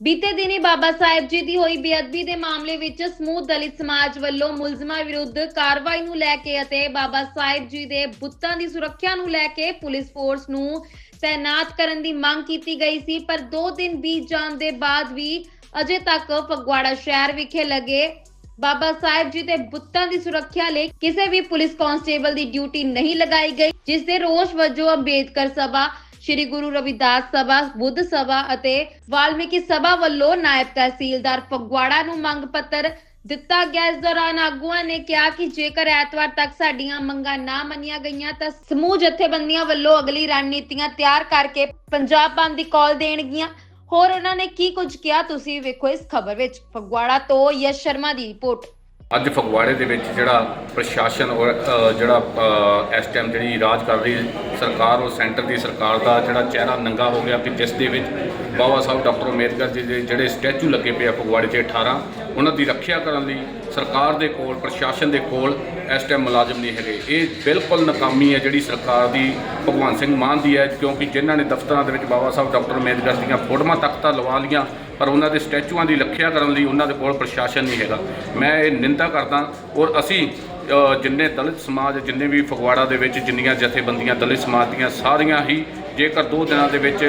ਬੀਤੇ ਦਿਨੀ ਬਾਬਾ ਸਾਹਿਬ ਜੀ ਦੀ ਹੋਈ ਬੇਅਦਬੀ ਦੇ ਮਾਮਲੇ ਵਿੱਚ ਸਮੂਹ ਦਲਿਤ ਸਮਾਜ ਵੱਲੋਂ ਮੁਲਜ਼ਮਾਂ ਵਿਰੁੱਧ ਕਾਰਵਾਈ ਨੂੰ ਲੈ ਕੇ ਅਤੇ ਬਾਬਾ ਸਾਹਿਬ ਜੀ ਦੇ ਬੁੱਤਾਂ ਦੀ ਸੁਰੱਖਿਆ ਨੂੰ ਲੈ ਕੇ ਪੁਲਿਸ ਫੋਰਸ ਨੂੰ ਤੈਨਾਤ ਕਰਨ ਦੀ ਮੰਗ ਕੀਤੀ ਗਈ ਸੀ, ਪਰ 2 ਦਿਨ ਬੀਤ ਜਾਣ ਦੇ ਬਾਅਦ ਵੀ ਅਜੇ ਤੱਕ ਫਗਵਾੜਾ ਸ਼ਹਿਰ ਵਿਖੇ ਲੱਗੇ ਬਾਬਾ ਸਾਹਿਬ ਜੀ ਦੇ ਬੁੱਤਾਂ ਦੀ ਸੁਰੱਖਿਆ ਲਈ ਕਿਸੇ ਵੀ ਪੁਲਿਸ ਕਾਂਸਟੇਬਲ ਦੀ ਡਿਊਟੀ ਨਹੀਂ ਲਗਾਈ ਗਈ, ਜਿਸ ਦੇ ਰੋਸ ਵਜੋਂ ਅੰਬੇਦਕਰ ਸਭਾ ਸ਼੍ਰੀ ਗੁਰੂ ਰਵਿਦਾਸ ਸਭਾ, ਬੁੱਧ ਸਭਾ ਅਤੇ ਵਾਲਮੀਕੀ ਸਭਾ ਵੱਲੋਂ ਨਾਇਬ ਤਹਿਸੀਲਦਾਰ ਫਗਵਾੜਾ ਨੂੰ ਮੰਗ ਪੱਤਰ ਦਿੱਤਾ ਗਿਆ। ਇਸ ਦੌਰਾਨ ਆਗੂਆਂ ਨੇ ਕਿਹਾ ਕਿ ਜੇਕਰ ਐਤਵਾਰ ਤੱਕ ਸਾਡੀਆਂ ਮੰਗਾਂ ਨਾ ਮੰਨੀਆਂ ਗਈਆਂ ਤਾਂ ਸਮੂਹ ਜਥੇਬੰਦੀਆਂ ਵੱਲੋਂ ਅਗਲੀ ਰਣਨੀਤੀਆਂ ਤਿਆਰ ਕਰਕੇ ਪੰਜਾਬ ਬੰਦ ਦੀ ਕਾਲ ਦੇਣਗੀਆਂ। ਹੋਰ ਉਹਨਾਂ ਨੇ ਕੀ ਕੁਝ ਕਿਹਾ, ਤੁਸੀਂ ਵੇਖੋ ਇਸ ਖਬਰ ਵਿੱਚ। ਫਗਵਾੜਾ ਤੋਂ ਯਸ਼ ਸ਼ਰਮਾ ਦੀ ਰਿਪੋਰਟ। ਅੱਜ ਫਗਵਾੜੇ ਦੇ ਵਿੱਚ ਜਿਹੜਾ ਪ੍ਰਸ਼ਾਸਨ ਔਰ ਜਿਹੜਾ ਇਸ ਟਾਈਮ ਜਿਹੜੀ ਰਾਜ ਕਰ ਰਹੀ ਸਰਕਾਰ ਔਰ ਸੈਂਟਰ ਦੀ ਸਰਕਾਰ ਦਾ ਜਿਹੜਾ ਚਿਹਰਾ ਨੰਗਾ ਹੋ ਗਿਆ ਕਿ ਜਿਸ ਦੇ ਵਿੱਚ ਬਾਬਾ ਸਾਹਿਬ ਡਾਕਟਰ ਅੰਬੇਦਕਰ ਜੀ ਦੇ ਜਿਹੜੇ ਸਟੈਚੂ ਲੱਗੇ ਪਏ ਆ ਫਗਵਾੜੇ 'ਚ 18 ਉਹਨਾਂ ਦੀ ਰੱਖਿਆ ਕਰਨ ਲਈ ਸਰਕਾਰ ਦੇ ਕੋਲ, ਪ੍ਰਸ਼ਾਸਨ ਦੇ ਕੋਲ ਇਸ ਟਾਈਮ ਮੁਲਾਜ਼ਮ ਨਹੀਂ ਹੈਗੇ। ਇਹ ਬਿਲਕੁਲ ਨਾਕਾਮੀ ਹੈ ਜਿਹੜੀ ਸਰਕਾਰ ਦੀ ਭਗਵੰਤ ਸਿੰਘ ਮਾਨ ਦੀ ਹੈ, ਕਿਉਂਕਿ ਜਿਨ੍ਹਾਂ ਨੇ ਦਫ਼ਤਰਾਂ ਦੇ ਵਿੱਚ ਬਾਬਾ ਸਾਹਿਬ ਡਾਕਟਰ ਅੰਬੇਦਕਰ ਦੀਆਂ ਫੋਟੋਆਂ ਤੱਕ ਤਾਂ ਲਵਾ ਲੀਆਂ ਪਰ ਉਹਨਾਂ ਦੇ ਸਟੈਚੂਆਂ ਦੀ ਰੱਖਿਆ ਕਰਨ ਲਈ ਉਹਨਾਂ ਦੇ ਕੋਲ ਪ੍ਰਸ਼ਾਸਨ ਨਹੀਂ ਹੈਗਾ। ਮੈਂ ਇਹ ਨਿੰਦਾ ਕਰਦਾ ਔਰ ਅਸੀਂ ਜਿੰਨੇ ਦਲਿਤ ਸਮਾਜ, ਜਿੰਨੇ ਵੀ ਫਗਵਾੜਾ ਦੇ ਵਿੱਚ ਜਿੰਨੀਆਂ ਜਥੇਬੰਦੀਆਂ, ਦਲਿਤ ਸਮਾਜ ਦੀਆਂ ਸਾਰੀਆਂ ਹੀ ਜੇਕਰ ਦੋ ਦਿਨਾਂ ਦੇ ਵਿੱਚ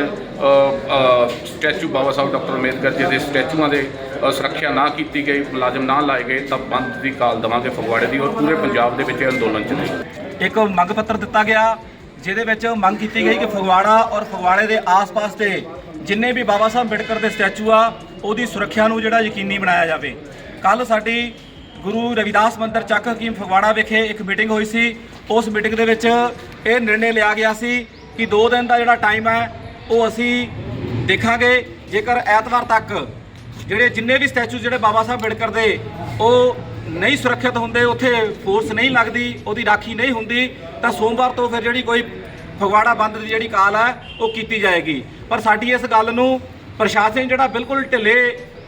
ਸਟੈਚੂ ਬਾਬਾ ਸਾਹਿਬ ਡਾਕਟਰ ਅੰਬੇਦਕਰ ਜੀ ਦੇ ਸਟੈਚੂਆਂ ਦੇ ਸੁਰੱਖਿਆ ਨਾ ਕੀਤੀ ਗਈ, ਮੁਲਾਜ਼ਮ ਨਾ ਲਾਏ ਗਏ, ਤਾਂ ਬੰਦ ਦੀ ਕਾਲ ਦੇਵਾਂਗੇ ਫਗਵਾੜੇ ਦੀ ਔਰ ਪੂਰੇ ਪੰਜਾਬ ਦੇ ਵਿੱਚ ਇਹ ਅੰਦੋਲਨ ਚੱਲੇਗਾ ਇੱਕ ਮੰਗ ਪੱਤਰ ਦਿੱਤਾ ਗਿਆ, ਜਿਹਦੇ ਵਿੱਚ ਮੰਗ ਕੀਤੀ ਗਈ ਕਿ ਫਗਵਾੜਾ ਔਰ ਫਗਵਾੜੇ ਦੇ ਆਸ-ਪਾਸ ਦੇ ਜਿੰਨੇ ਵੀ ਬਾਬਾ ਸਾਹਿਬ ਅੰਬੇਡਕਰ ਦੇ ਸਟੈਚੂ ਆ, ਉਹਦੀ ਸੁਰੱਖਿਆ ਨੂੰ ਜਿਹੜਾ ਯਕੀਨੀ ਬਣਾਇਆ ਜਾਵੇ। ਕੱਲ ਸਾਡੀ ਗੁਰੂ ਰਵਿਦਾਸ ਮੰਦਰ ਚੱਕ ਹਕੀਮ ਫਗਵਾੜਾ ਵਿਖੇ ਇੱਕ ਮੀਟਿੰਗ ਹੋਈ ਸੀ। ਉਸ ਮੀਟਿੰਗ ਦੇ ਵਿੱਚ ਇਹ ਨਿਰਣੇ ਲਿਆ ਗਿਆ ਸੀ ਕਿ 2 ਦਿਨ ਦਾ ਜਿਹੜਾ ਟਾਈਮ ਹੈ, ਉਹ ਅਸੀਂ ਦੇਖਾਂਗੇ। ਜੇਕਰ ਐਤਵਾਰ ਤੱਕ ਜਿਹੜੇ ਜਿੰਨੇ ਵੀ ਸਟੈਚੂ ਜਿਹੜੇ ਬਾਬਾ ਸਾਹਿਬ ਅੰਬੇਡਕਰ ਦੇ, ਉਹ ਨਹੀਂ ਸੁਰੱਖਿਅਤ ਹੁੰਦੇ, ਉੱਥੇ ਫੋਰਸ ਨਹੀਂ ਲੱਗਦੀ, ਉਹਦੀ ਰਾਖੀ ਨਹੀਂ ਹੁੰਦੀ, ਤਾਂ ਸੋਮਵਾਰ ਤੋਂ ਫਿਰ ਜਿਹੜੀ ਕੋਈ ਫਗਵਾੜਾ ਬੰਦ ਦੀ ਜਿਹੜੀ ਕਾਲ ਹੈ, ਉਹ ਕੀਤੀ ਜਾਏਗੀ। ਪਰ ਸਾਡੀ ਇਸ ਗੱਲ ਨੂੰ ਪ੍ਰਸ਼ਾਸਨ ਜਿਹੜਾ ਬਿਲਕੁਲ ਢਿੱਲੇ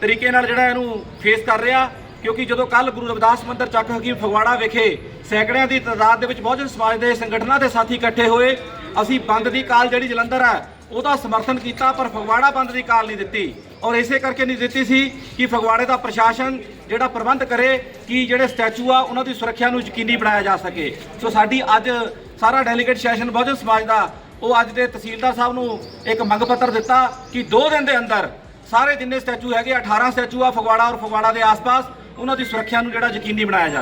ਤਰੀਕੇ ਨਾਲ ਜਿਹੜਾ ਇਹਨੂੰ ਫੇਸ ਕਰ ਰਿਹਾ, ਕਿਉਂਕਿ ਜਦੋਂ ਕੱਲ ਗੁਰੂ ਰਵਿਦਾਸ ਮੰਦਰ ਚੱਕ ਹਕੀਮ ਫਗਵਾੜਾ ਵਿਖੇ ਸੈਂਕੜਿਆਂ ਦੀ ਤਾਦਾਦ ਦੇ ਵਿੱਚ ਬਹੁਜਨ ਸਮਾਜ ਦੇ ਸੰਗਠਨਾਂ ਦੇ ਸਾਥੀ ਇਕੱਠੇ ਹੋਏ, ਅਸੀਂ ਬੰਦ ਦੀ ਕਾਲ ਜਿਹੜੀ ਜਲੰਧਰ ਹੈ, ਉਹਦਾ ਸਮਰਥਨ ਕੀਤਾ, ਪਰ ਫਗਵਾੜਾ ਬੰਦ ਦੀ ਕਾਲ ਨਹੀਂ ਦਿੱਤੀ। ਔਰ ਇਸੇ ਕਰਕੇ ਨਹੀਂ ਦਿੱਤੀ ਸੀ ਕਿ ਫਗਵਾੜੇ ਦਾ ਪ੍ਰਸ਼ਾਸਨ ਜਿਹੜਾ ਪ੍ਰਬੰਧ ਕਰੇ, ਕਿ ਜਿਹੜੇ ਸਟੈਚੂ ਆ, ਉਹਨਾਂ ਦੀ ਸੁਰੱਖਿਆ ਨੂੰ ਯਕੀਨੀ ਬਣਾਇਆ ਜਾ ਸਕੇ। ਸੋ ਸਾਡੀ ਅੱਜ ਸਾਰਾ ਡੈਲੀਗੇਟ ਸੈਸ਼ਨ ਬਹੁਜਨ ਸਮਾਜ ਦਾ। ਉਹ ਅੱਜ ਦੇ ਤਹਿਸੀਲਦਾਰ ਸਾਹਿਬ ਨੂੰ ਇੱਕ ਮੰਗ ਪੱਤਰ ਦਿੱਤਾ ਕਿ 2 ਦਿਨ ਦੇ ਅੰਦਰ ਸਾਰੇ ਜਿੰਨੇ ਸਟੈਚੂ ਹੈਗੇ 18 ਸਟੈਚੂ ਆ ਫਗਵਾੜਾ ਔਰ ਫਗਵਾੜਾ ਦੇ ਆਸ-ਪਾਸ, ਉਹਨਾਂ ਦੀ ਸੁਰੱਖਿਆ ਨੂੰ ਜਿਹੜਾ ਯਕੀਨੀ ਬਣਾਇਆ ਜਾਵੇ।